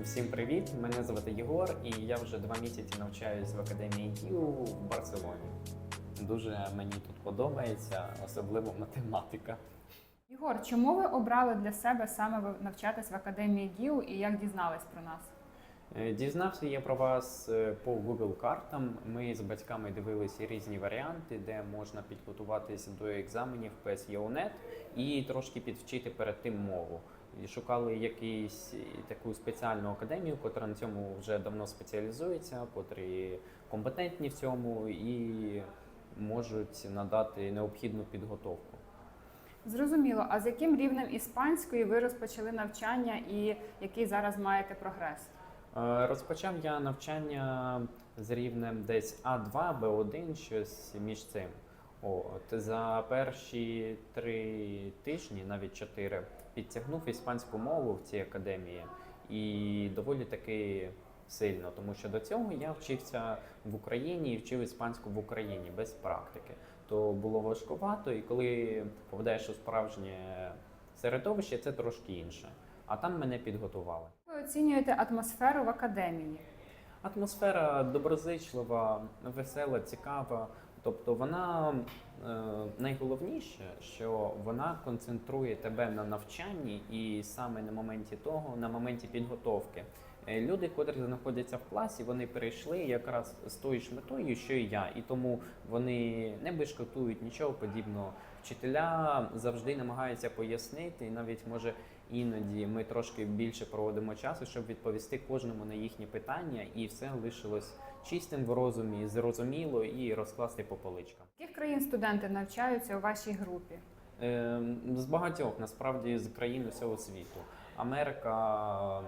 Всім привіт! Мене звати Єгор, і я вже два місяці навчаюсь в академії ДІУ в Барселоні. Дуже мені тут подобається, особливо математика. Єгор, чому ви обрали для себе саме навчатись в академії ДІУ і як дізнались про нас? Е, Дізнався я про вас е, по Google картам. Ми з батьками дивилися різні варіанти, де можна підготуватися до екзаменів PSYONET і трошки підвчити перед тим мову. І шукали якусь таку спеціальну академію, котра на цьому вже давно спеціалізується, котрі компетентні в цьому і можуть надати необхідну підготовку. Зрозуміло, а з яким рівнем іспанської ви розпочали навчання і який зараз маєте прогрес? Е, Розпочав я навчання з рівнем десь А2, Б1, щось між цим. От за перші три тижні, навіть чотири, підтягнув іспанську мову в цій академії і доволі таки сильно, тому що до цього я вчився в Україні і вчив іспанську в Україні без практики. То було важкувато, і коли попадаєш у справжнє середовище, це трошки інше. А там мене підготували. Ви оцінюєте атмосферу в академії. Атмосфера доброзичлива, весела, цікава. Тобто вона е, найголовніше, що вона концентрує тебе на навчанні і саме на моменті того, на моменті підготовки. Е, Люди, котрі знаходяться в класі, вони перейшли якраз з тою ж метою, що і я, і тому вони не бешкотують нічого подібного. Вчителя завжди намагаються пояснити, і навіть може іноді ми трошки більше проводимо часу, щоб відповісти кожному на їхні питання, і все лишилось чистим в розумі, зрозуміло і розкласти по поличкам. Яких країн студенти навчаються у вашій групі? Е, З багатьох насправді з країн усього світу. Америка, е,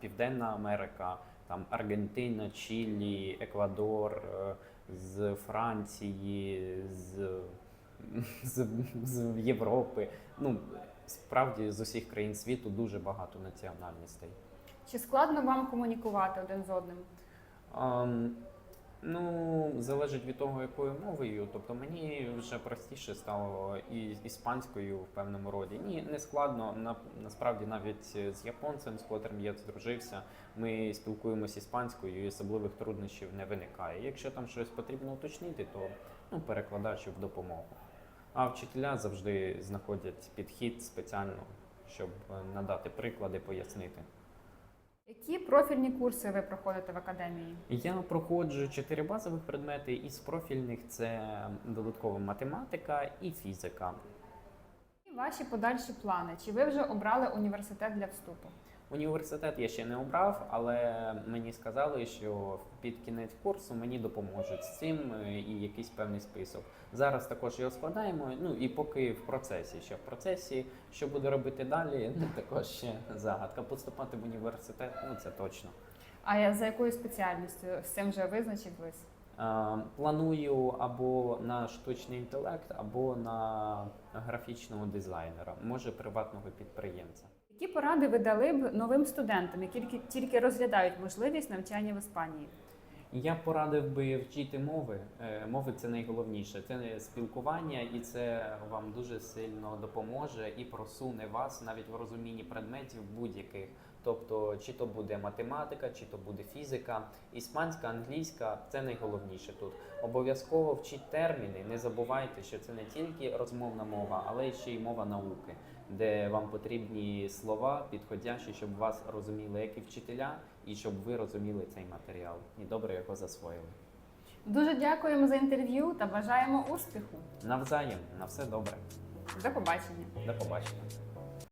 Південна Америка, там Аргентина, Чилі, Еквадор, е, з Франції, з, з, з Європи. Ну справді з усіх країн світу дуже багато національностей. Чи складно вам комунікувати один з одним? Ам, ну, залежить від того, якою мовою. Тобто мені вже простіше стало і іспанською в певному роді. Ні, не складно. На, насправді навіть з японцем, з котрим я здружився, ми спілкуємося іспанською і особливих труднощів не виникає. Якщо там щось потрібно уточнити, то ну, перекладач в допомогу. А вчителя завжди знаходять підхід спеціально, щоб е, надати приклади, пояснити. Які профільні курси ви проходите в академії? Я проходжу чотири базових предмети із профільних це додаткова математика і фізика. І ваші подальші плани? Чи ви вже обрали університет для вступу? Університет я ще не обрав, але мені сказали, що під кінець курсу мені допоможуть з цим е, і якийсь певний список. Зараз також його складаємо. Ну і поки в процесі, ще в процесі, що буду робити далі, ну також ще загадка. Поступати в університет, ну це точно. А я за якою спеціальністю з цим вже визначились? Планую або на штучний інтелект, або на графічного дизайнера, може приватного підприємця. Які поради ви дали б новим студентам, які тільки, тільки розглядають можливість навчання в Іспанії? Я порадив би вчити мови. Е, Мови це найголовніше. Це спілкування, і це вам дуже сильно допоможе і просуне вас навіть в розумінні предметів будь-яких. Тобто, чи то буде математика, чи то буде фізика, іспанська, англійська це найголовніше тут. Обов'язково вчіть терміни. Не забувайте, що це не тільки розмовна мова, але ще й мова науки, де вам потрібні слова підходящі, щоб вас розуміли як і вчителя, і щоб ви розуміли цей матеріал і добре його засвоїли. Дуже дякуємо за інтерв'ю та бажаємо успіху. Навзаєм, на все добре. До побачення. До побачення.